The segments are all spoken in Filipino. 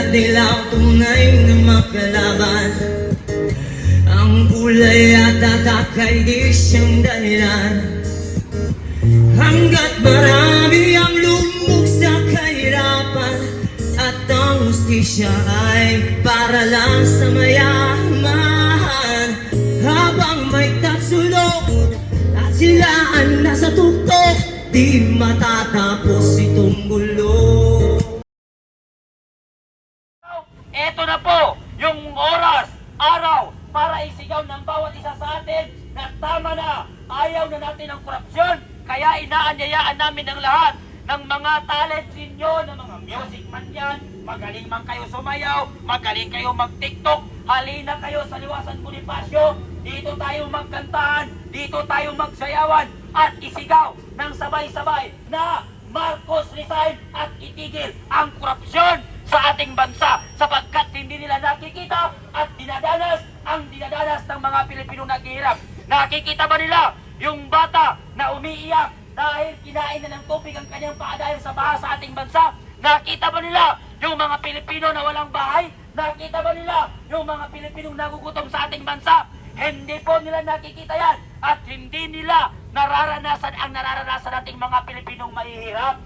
bulat nila tunay na makalaban. Ang kulay at tatak ay di siyang dahilan. Hanggat marami ang lumog sa kahirapan At ang ustisya ay para lang sa mayaman Habang may tatsulok at sila ang nasa tuktok Di matatapos itong gulo tama na, ayaw na natin ng korupsyon. Kaya inaanyayaan namin ang lahat ng mga talent ninyo, ng mga music man yan, magaling man kayo sumayaw, magaling kayo mag-tiktok, halina kayo sa Liwasan Bonifacio, dito tayo magkantahan, dito tayo magsayawan, at isigaw ng sabay-sabay na Marcos resign at itigil ang korupsyon sa ating bansa sapagkat hindi nila nakikita at dinadanas ang dinadanas ng mga Pilipino naghihirap. Nakikita ba nila yung bata na umiiyak dahil kinain na ng tubig ang kanyang paa dahil sa baha sa ating bansa? Nakita ba nila yung mga Pilipino na walang bahay? Nakita ba nila yung mga Pilipinong nagugutom sa ating bansa? Hindi po nila nakikita yan at hindi nila nararanasan ang nararanasan nating mga Pilipinong mahihirap.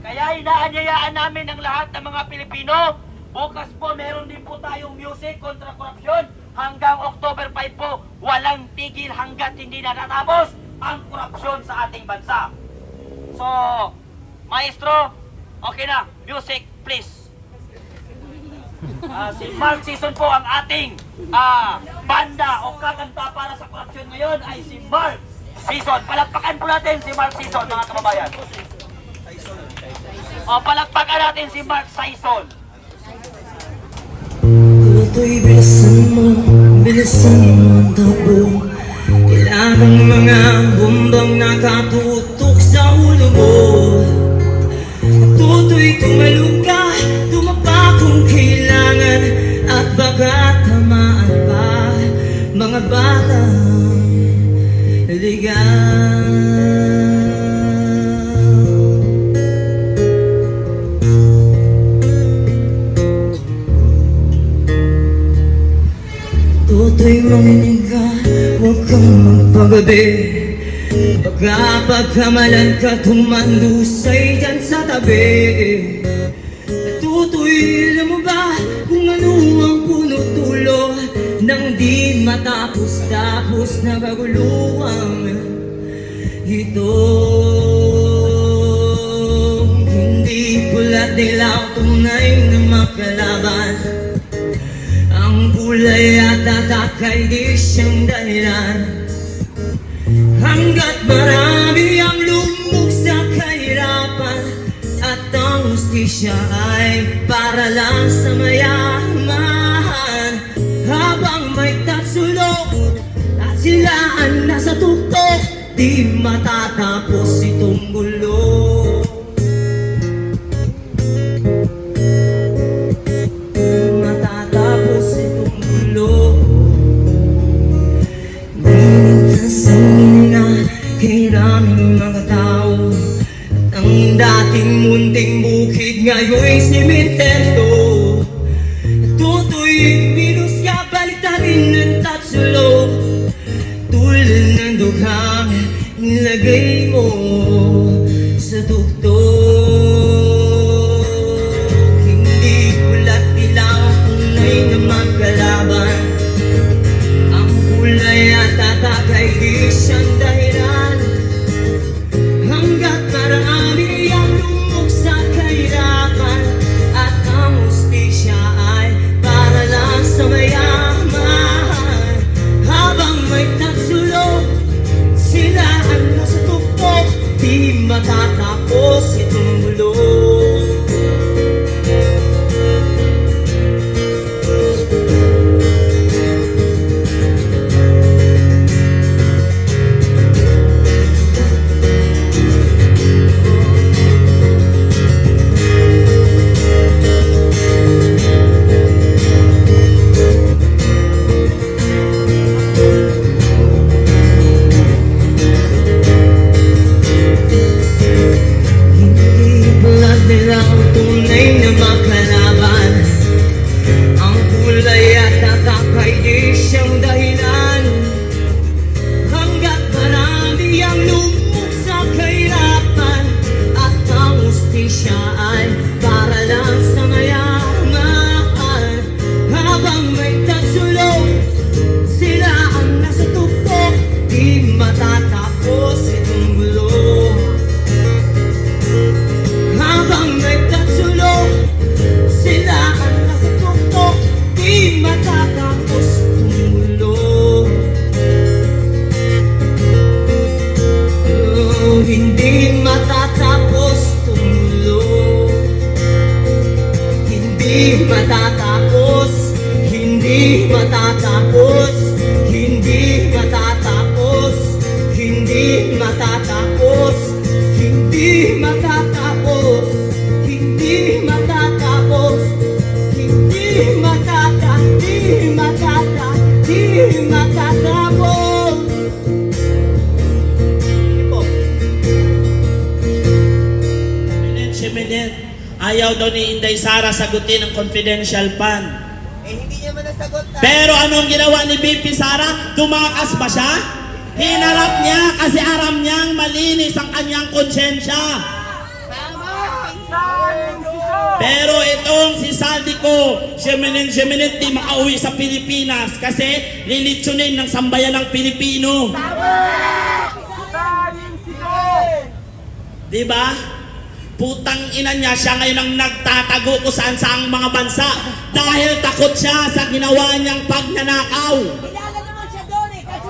Kaya inaanyayaan namin ang lahat ng mga Pilipino. Bukas po meron din po tayong music kontra korupsyon. Hanggang October 5 po, walang tigil hanggat hindi na natapos ang korupsyon sa ating bansa. So, maestro, okay na. Music, please. Ah, si Mark Season po ang ating ah, banda o kakanta para sa korupsyon ngayon ay si Mark Season. Palakpakan po natin si Mark Season, mga kababayan. O, palakpakan natin si Mark Saison. Tutoy bilisan mo, bilisan mo ang takbo Ilan ang mga bumbang nakatutok sa ulo mo. Tutoy tumalog ka, tumapa kung kailangan At baka tamaan pa. Mga batang ligaw Makinig ka, huwag kang magpagabi Baka pagkamalan ka tumandusay dyan sa tabi alam mo ba kung ano ang puno-tulo Nang di matapos-tapos na kaguluhan Ito Hindi pula dilaw tunay na makalaban ang kulay at tatak ay di siyang dahilan. Hanggat marami ang lumog sa kahirapan At ang ustisya ay para lang sa mayaman Habang may tatsulok at sila ang nasa tuktok Di matatapos itong gulo ang dating munting bukid ngayon'y simentento Tutoy, minus ka baliktarin ng tatsulok Tulad ng dughang fosse tu. Wala yata kakaisang dahilan. Hindi matatapos. Hindi matatapos. Hindi matatapos. Hindi matatapos. Hindi matatapos. Hindi matatapos. Hindi matata Hindi matata Hindi matatapos Ayaw daw ni Inday Sara sagutin ang confidential fund. Eh, hindi niya man nasagot na. Pero anong ginawa ni BP Sara? Tumakas ba siya? Hinarap niya kasi aram niyang malinis ang kanyang konsensya. Pero itong si Saldico, Shemenin Shemenin di makauwi sa Pilipinas kasi lilitsunin ng sambayan ng Pilipino. Di ba? Putang ina niya, siya ngayon ang nagtatago kung saan saang mga bansa dahil takot siya sa ginawa niyang pagnanakaw. Eh. Kasi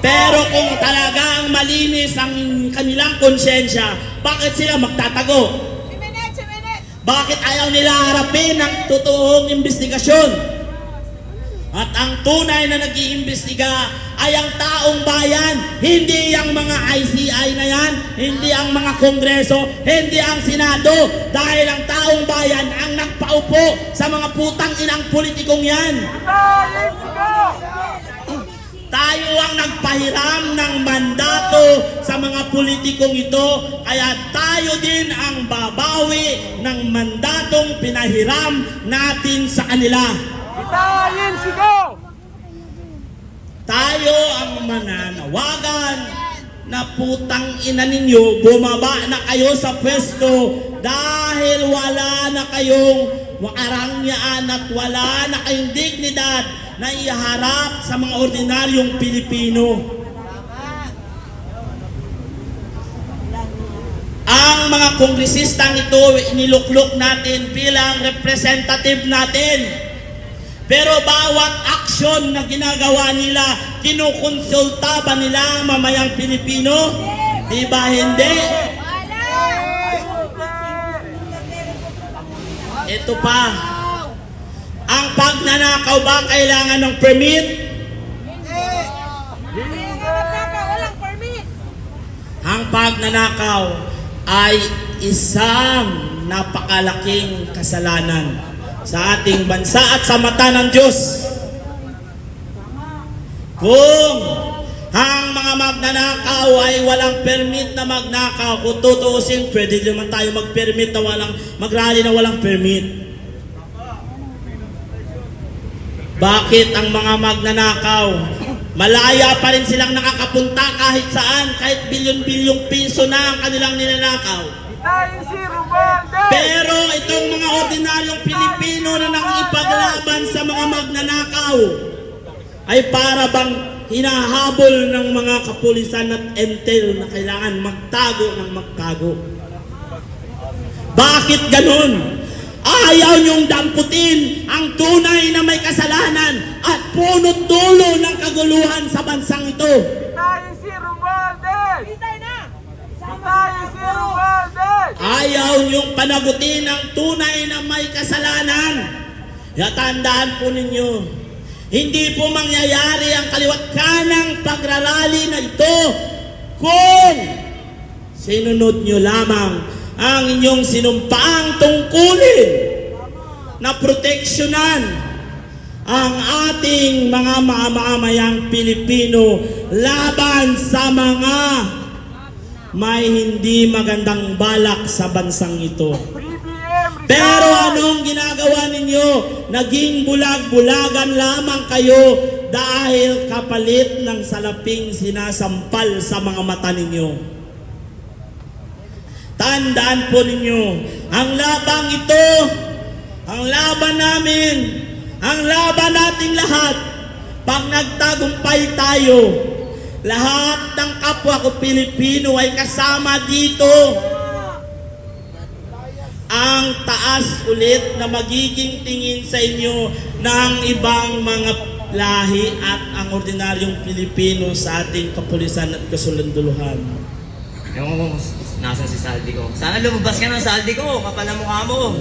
Pero kung talagang malinis ang kanilang konsensya, bakit sila magtatago? Bakit ayaw nila harapin ang totoong investigasyon? At ang tunay na nag-iimbestiga ay ang taong bayan, hindi ang mga ICI na yan, hindi ang mga kongreso, hindi ang senado, dahil ang taong bayan ang nagpaupo sa mga putang inang politikong yan. Tayo ang nagpahiram ng mandato sa mga politikong ito, kaya tayo din ang babawi ng mandatong pinahiram natin sa kanila. Tayo ang mananawagan na putang ina ninyo, bumaba na kayo sa pwesto dahil wala na kayong makarangyaan at wala na kayong dignidad na iharap sa mga ordinaryong Pilipino. Ang mga kongresistang ito iniluklok natin bilang representative natin. Pero bawat aksyon na ginagawa nila, kinukonsulta ba nila ang mamayang Pilipino? Di ba hindi? Ito pa. Ang pagnanakaw ba kailangan ng permit. Ang pagnanakaw ay isang napakalaking kasalanan sa ating bansa at sa mata ng Diyos. Kung ang mga magnanakaw ay walang permit na magnakaw, kung tutuusin, pwede naman tayo mag-permit na walang, mag-rally na walang permit. Bakit ang mga magnanakaw, malaya pa rin silang nakakapunta kahit saan, kahit bilyon-bilyong piso na ang kanilang ninanakaw. Pero itong mga ordinaryong Pilipino na nakikipaglaban sa mga magnanakaw ay para bang hinahabol ng mga kapulisan at entel na kailangan magtago ng magtago. Bakit ganun? Ayaw niyong damputin ang tunay na may kasalanan at punot dulo ng kaguluhan sa bansang ito. Tayo si Romualdez! Hintay na. Sama Tayo si Romualdez! Niyong panagutin ang tunay na may kasalanan. Yatandaan po ninyo, hindi po mangyayari ang kaliwat kanang pagrarally na ito kung sinunod niyo lamang ang inyong sinumpaang tungkulin na proteksyonan ang ating mga mamamayang Pilipino laban sa mga may hindi magandang balak sa bansang ito. Pero anong ginagawa ninyo? Naging bulag-bulagan lamang kayo dahil kapalit ng salaping sinasampal sa mga mata ninyo. Tandaan po ninyo, ang labang ito, ang laban namin, ang laban nating lahat, pag nagtagumpay tayo, lahat ng kapwa ko Pilipino ay kasama dito ang taas ulit na magiging tingin sa inyo ng ibang mga lahi at ang ordinaryong Pilipino sa ating kapulisan at kasulunduluhan. Yung nasa si Saldi ko. Sana lumabas ka ng Saldi ko, kapal na mukha mo.